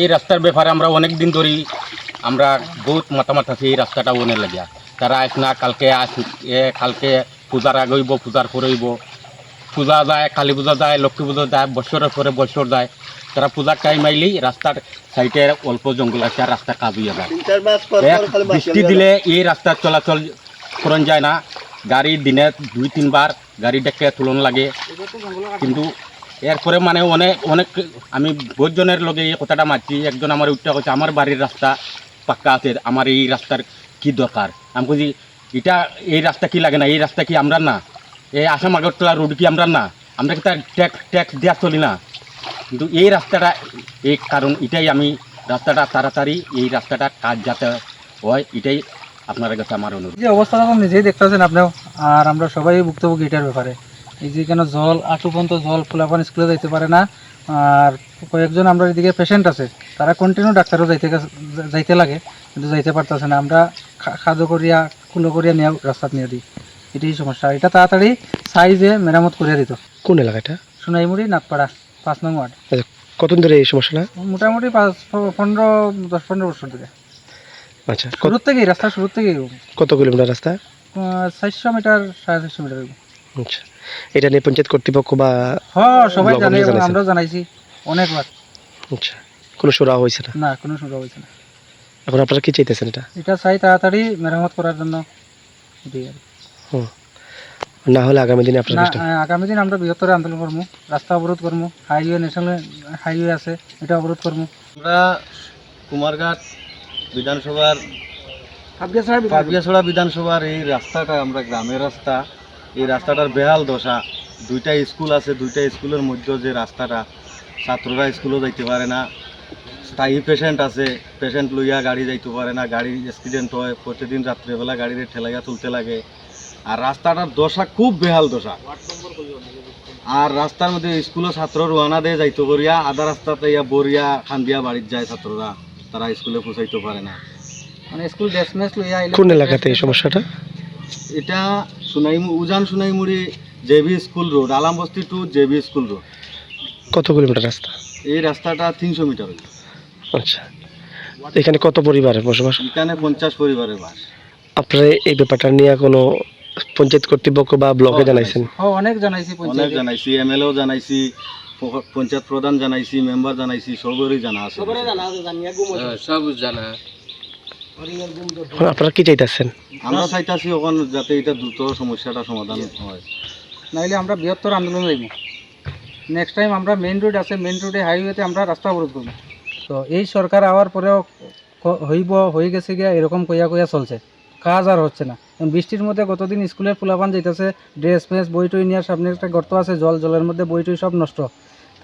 এই রাস্তার ব্যাপারে আমরা অনেক দিন ধরেই আমরা বহুত মাতামাত আছি এই রাস্তাটা ওনে লাগিয়া। তারা আস না কালকে আস এ কালকে পূজার আগে হইব পূজার পরে হইব। পূজা যায় কালী পূজা যায় লক্ষ্মী পূজা যায় বছরের পরে বছর যায়। তারা পূজার টাইম আইলেই রাস্তার সাইডে অল্প জঙ্গল আছে আর রাস্তা কাজ হইয়া যায়। বৃষ্টি দিলে এই রাস্তা চলাচল করন যায় না। গাড়ি দিনে দুই তিনবার গাড়ি ডেকে তুলন লাগে। কিন্তু এরপরে মানে অনেক অনেক আমি বহুজনের লগে এই কথাটা মারছি একজন আমার উঠতে করছে আমার বাড়ির রাস্তা পাক্কা আছে, আমার এই রাস্তার কি দরকার? আমি বলছি এটা, এই রাস্তা কি লাগে না? এই রাস্তা কি আমরা না? এই আসাম আগরতলা রোড কি আমরা না? আমরা কি তার ট্যাক্স ট্যাক্স দেওয়া চলি না? কিন্তু এই রাস্তাটা, এই কারণ এটাই আমি রাস্তাটা তাড়াতাড়ি, এই রাস্তাটা কাজ যাতে হয়, এটাই আপনার কাছে আমার অনুরোধ। যে অবস্থাটা নিজেই দেখতেছেন আপনিও, আর আমরা সবাই ভুক্তভোগী এটার ব্যাপারে। এই যে কেন জল আঁটু পর্যন্ত জল ফুলাপান স্কুলে যাইতে পারে না। আর কয়েকজন আমরা এদিকে পেশেন্ট আছে তারা কন্টিনিউ ডাক্তারও যাইতে যাইতে লাগে কিন্তু যাইতে পারতেছে না। আমরা খা- খাদ্য করিয়া কুলো করিয়া নিয়ে রাস্তাত নিয়ে দিই। এটাই সমস্যা। এটা তাড়াতাড়ি সাইজে মেরামত করিয়া দিত। কোন এলাকাটা? সোনাইমুড়ি নাটপাড়া পাঁচ নং ওয়ার্ড। আচ্ছা কতদিন ধরে এই সমস্যাটা? মোটামুটি পাঁচ পনেরো দশ পনেরো বছর ধরে। আচ্ছা শুরুর থেকেই রাস্তা শুরুর থেকেই কত কিলোমিটার রাস্তা? চারশো মিটার সাড়ে চারশো মিটার আচ্ছা। এটা নিয়ে পঞ্চায়েত কর্তৃপক্ষ বা হ্যাঁ সবাই জানে এবং আমরাও জানাইছি অনেকবার। আচ্ছা কোনো সুরা হয়েছে না? না কোনো হয়েছে না। এখন আপনারা কি চাইতেছেন এটা? এটা চাই তাড়াতাড়ি মেরামত করার জন্য। হুম না হলে আগামী দিনে আপনারা না আগামী দিন আমরা বৃহত্তর আন্দোলন করব রাস্তা অবরোধ করব হাইওয়ে ন্যাশনাল হাইওয়ে আছে এটা অবরোধ করব। আমরা কুমারঘাট বিধানসভার পাপিয়াছড়া বিধানসভার এই রাস্তাটা আমরা গ্রামের রাস্তা এই রাস্তাটার বেহাল দশা। দুইটা স্কুল আছে দুইটা স্কুলের মধ্যে যে রাস্তাটা ছাত্ররা স্কুলও যাইতে পারে না। স্থায়ী পেশেন্ট আছে পেশেন্ট লইয়া গাড়ি যাইতে পারে না গাড়ি অ্যাক্সিডেন্ট হয় প্রতিদিন রাত্রেবেলা গাড়িতে ঠেলাইয়া তুলতে লাগে। আর রাস্তাটার দশা খুব বেহাল দশা। আর রাস্তার মধ্যে স্কুলের ছাত্র রোয়ানা দিয়ে যাইতে করিয়া আধা রাস্তাতে ইয়া বরিয়া খান্দিয়া বাড়ির যায় ছাত্ররা। তারা স্কুলে পৌঁছাইতে পারে না। মানে স্কুল ড্রেস মেস লইয়া কোন এলাকাতে এই সমস্যাটা? এটা সুনাই উজান Sunaimuri JB school road Alambasti to JB school road. কত কিলোমিটার রাস্তা? এই রাস্তাটা তিনশো মিটার। আচ্ছা। এখানে কত পরিবারের বসবাস? এখানে পঞ্চাশ পরিবারের বাস। আপনারা এই ব্যাপারটা নিয়ে কোনো পঞ্চায়েত কর্তৃপক্ষ বা ব্লকে জানাইছেন? ও অনেক জানাইছি অনেক পঞ্চায়েতে জানাইছি এম এল জানাইছি পঞ্চায়েত প্রধান জানাইছি মেম্বার জানাইছি সবরই জানা আছে। এখন আপনারা কি চাইতেছেন? আমরা চাইতাছি ওখান যাতে এটা দ্রুত সমস্যাটা সমাধান হয়। নাইলে আমরা বৃহত্তর আন্দোলন যাইব নেক্সট টাইম আমরা মেইন রোড আছে মেইন রোডে হাইওয়েতে আমরা রাস্তা অবরোধ করব। তো এই সরকার আওয়ার পরেও হইব হয়ে গেছে গিয়া এরকম কইয়া কইয়া চলছে। কাজ আর হচ্ছে না। বৃষ্টির মধ্যে গতদিন স্কুলের ফুলাপান যাইতেছে ড্রেস ফ্রেস বই টই নেওয়ার সামনে একটা গর্ত আছে জল জলের মধ্যে বই টই সব নষ্ট।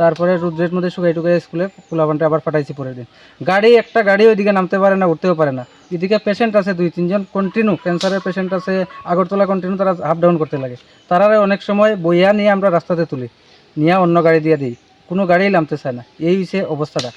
তারপরে রুদ্রের মধ্যে শুকাই টুকাই স্কুলে ফুলাপানটা আবার ফাটাইছি পরের দিন। গাড়ি, একটা গাড়ি ওইদিকে নামতে পারে না, উঠতেও পারে না। এদিকে পেশেন্ট আছে দুই, তিনজন কন্টিনিউ ক্যান্সারের পেশেন্ট আছে, আগরতলা কন্টিনিউ তারা আপ ডাউন করতে লাগে। তারা অনেক সময় বইয়া নিয়ে আমরা রাস্তাতে তুলি, নিয়ে অন্য গাড়ি দিয়ে দিই। কোনো গাড়িই নামতে চায় না। এই হচ্ছে অবস্থাটা।